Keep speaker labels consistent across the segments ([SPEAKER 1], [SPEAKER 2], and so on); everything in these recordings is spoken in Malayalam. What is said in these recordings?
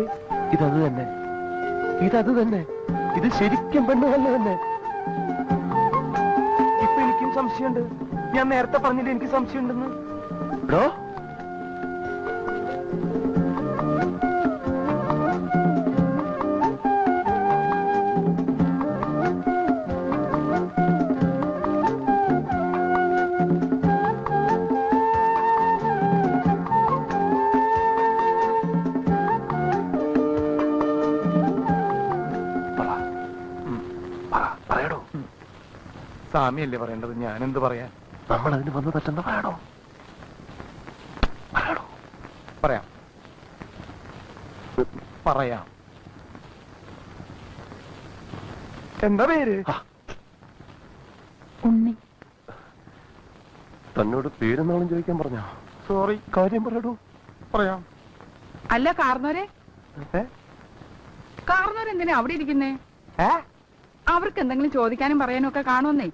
[SPEAKER 1] ഇതത് തന്നെ. ഇതത് തന്നെ. ഇത് ശരിക്കും പെണ്ണ് തന്നെ. ഇപ്പൊ എനിക്കും സംശയമുണ്ട്. ഞാൻ നേരത്തെ പറഞ്ഞില്ല എനിക്ക് സംശയമുണ്ടെന്ന്? ബ്രോ
[SPEAKER 2] സാമിയല്ലേ പറയേണ്ടത്? ഞാൻ എന്ത് പറയാൻ?
[SPEAKER 1] നമ്മൾ അതിന് വന്ന് പറ്റുന്ന പാടോ
[SPEAKER 2] പറയാം. പറയാം. എന്താ പേര്?
[SPEAKER 3] ഉണ്ണി.
[SPEAKER 1] തന്നോട് പേരെന്നാളും ചോദിക്കാൻ പറഞ്ഞോ?
[SPEAKER 2] സോറി.
[SPEAKER 1] കാര്യം പറയടോ.
[SPEAKER 2] പറയാം.
[SPEAKER 3] അല്ല കാർന്നോരെ. കാർന്നോരെന്തിനാ എന്തിനാ അവിടെ ഇരിക്കുന്നേ? അവർക്ക് എന്തെങ്കിലും ചോദിക്കാനും പറയാനും ഒക്കെ കാണുമെന്നേ.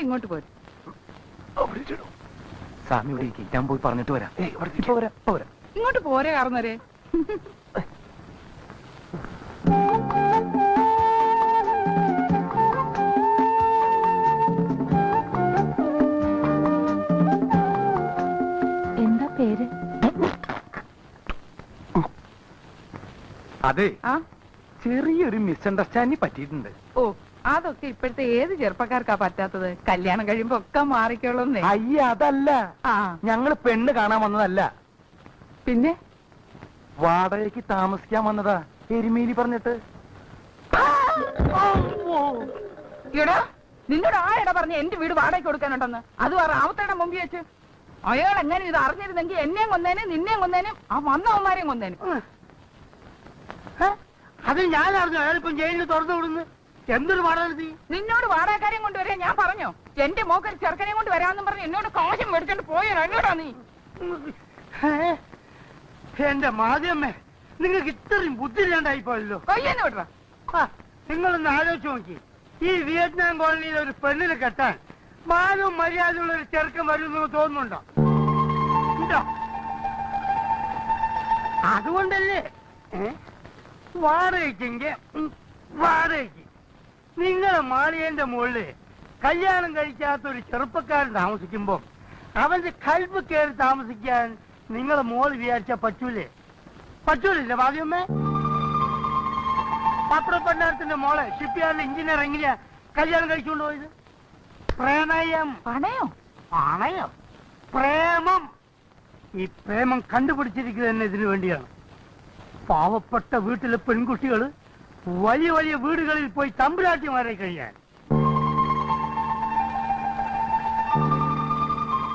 [SPEAKER 3] ഇങ്ങോട്ട് പോരും.
[SPEAKER 2] ഇവിടെ ഇരിക്കും. ഞാൻ പോയി പറഞ്ഞിട്ട് വരാം.
[SPEAKER 1] ഏയ്, അവിടെ
[SPEAKER 2] ഇപ്പൊ വരാം ഇപ്പൊ വരാം.
[SPEAKER 3] ഇങ്ങോട്ട് പോരെ കാർന്നോരെ.
[SPEAKER 4] എന്താ പേര്?
[SPEAKER 2] അതെ.
[SPEAKER 3] ആ?
[SPEAKER 2] ചെറിയൊരു മിസ്അണ്ടർസ്റ്റാൻഡിങ് പറ്റിയിട്ടുണ്ട്.
[SPEAKER 3] ഓ അതൊക്കെ ഇപ്പോഴത്തെ ഏത് ചെറുപ്പക്കാർക്കാ പറ്റാത്തത്? കല്യാണം കഴിയുമ്പോ ഒക്കെ മാറിക്കോളുന്നേ.
[SPEAKER 2] അയ്യ അതല്ല.
[SPEAKER 3] ആ.
[SPEAKER 2] ഞങ്ങൾ പെണ്ണ് കാണാൻ വന്നതല്ല.
[SPEAKER 3] പിന്നെ?
[SPEAKER 2] വാടകയ്ക്ക് താമസിക്കാൻ വന്നതാ എരുമേലി പറഞ്ഞിട്ട്.
[SPEAKER 3] എടാ നിന്നോട് ആരെടാ പറഞ്ഞ എന്റെ വീട് വാടകയ്ക്ക് കൊടുക്കാനുണ്ടെന്ന്. അത് വേറെ ആവത്തേടെ മുമ്പിൽ വെച്ച്. അയാൾ എങ്ങനെ ഇത് അറിഞ്ഞിരുന്നെങ്കിൽ എന്നെയും കൊന്നേനും നിന്നെയും കൊന്നേനും ആ വന്നവന്മാരെയും കൊന്നേനും.
[SPEAKER 5] അത് ഞാൻ അറിഞ്ഞു. അയാളിപ്പം ജയിലിൽ തുറന്നു വിടുന്നു. എന്തൊരു പാടാണ്
[SPEAKER 3] നിന്നോട് വാടകക്കാരെയും കൊണ്ടുവരാൻ ഞാൻ പറഞ്ഞോ? എന്റെ മോക്കൊരു ചെറുക്കനെയും കൊണ്ട് വരാമെന്നും പറഞ്ഞ് എന്നോട് കോശം മേടിച്ചോണ്ട് പോയോ? എന്നോടാ നീ?
[SPEAKER 5] എന്റെ മാധ്യമേ നിങ്ങൾക്ക് ഇത്രയും ബുദ്ധിയില്ലാണ്ടായി പോയല്ലോ.
[SPEAKER 3] കൊയ്യെന്ന് വിടറ.
[SPEAKER 5] നിങ്ങളൊന്ന് ആലോചിച്ച് നോക്കി. ഈ വിയറ്റ്നാം കോളനിയിൽ ഒരു പെണ്ണിനെ കെട്ടാൻ മാനവും മര്യാദയുള്ള ഒരു ചെറുക്കൻ വരുമെന്ന് തോന്നുന്നുണ്ടോ? ഉണ്ടോ? അതുകൊണ്ടല്ലേ? വാടകയ്ക്കെങ്കിൽ വാടകയ്ക്ക്. നിങ്ങളെ മാളിയന്റെ മുകളിൽ കല്യാണം കഴിക്കാത്ത ഒരു ചെറുപ്പക്കാരൻ താമസിക്കുമ്പോ അവന്റെ കൽപ്പ് കയറി താമസിക്കാൻ നിങ്ങളെ മോൾ വിചാരിച്ച പറ്റൂലേ? പറ്റൂലില്ലേ ഭാഗ്യമ്മേ പത്രപ്പണ്ടാരത്തിന്റെ മോളെ ഷിപ്പ്യാർഡിൽ എഞ്ചിനീയർ എങ്ങനെയാ കല്യാണം കഴിച്ചുകൊണ്ട് പോയത്? പ്രണയം.
[SPEAKER 3] പണയോ
[SPEAKER 5] പണയോ പ്രേമം. ഈ പ്രേമം കണ്ടുപിടിച്ചിരിക്കുന്നത് തന്നെ ഇതിനു വേണ്ടിയാണ്. പാവപ്പെട്ട വീട്ടിലെ പെൺകുട്ടികൾ വലിയ വലിയ വീടുകളിൽ പോയി തമ്പുരാട്ടിമാരെ കഴിയാൻ.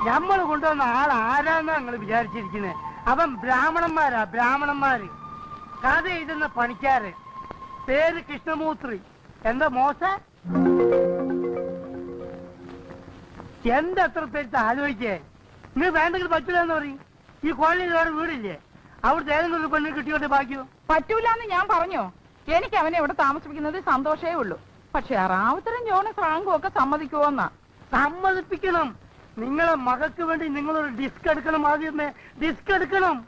[SPEAKER 5] നമ്മൾ കൊണ്ടുവന്ന ആൾ ആരാന്നാ നിങ്ങൾ വിചാരിച്ചിരിക്കുന്നത് അവൻ ബ്രാഹ്മണന്മാരാ ബ്രാഹ്മണന്മാര്. കഥ എഴുതുന്ന പണിക്കാര്. പേര് കൃഷ്ണമൂത്രി. എന്താ മോശ? എന്തത്ര പേര് ആലോചിക്കേ നീ വേണ്ടെങ്കിൽ പറ്റില്ല എന്ന് പറയും. ഈ കോളേജിൽ വേറെ വീടില്ലേ? അവിടുത്തെ ഏതെങ്കിലും പെണ്ണ് കിട്ടിയോട്ടെ ബാക്കിയോ
[SPEAKER 3] പറ്റൂലെന്ന് ഞാൻ പറഞ്ഞോ. എനിക്ക് അവനെ ഇവിടെ താമസിപ്പിക്കുന്നത് സന്തോഷേ ഉള്ളൂ. പക്ഷെ റാവുത്തരം ജോണും ഫ്രാങ്കും ഒക്കെ സമ്മതിക്കുമോന്നാ
[SPEAKER 5] സമ്മതിപ്പിക്കണം. നിങ്ങളെ മകൾക്ക് വേണ്ടി നിങ്ങളൊരു ഡിസ്ക് എടുക്കണം ആദ്യമേ. ഡിസ്ക് എടുക്കണം.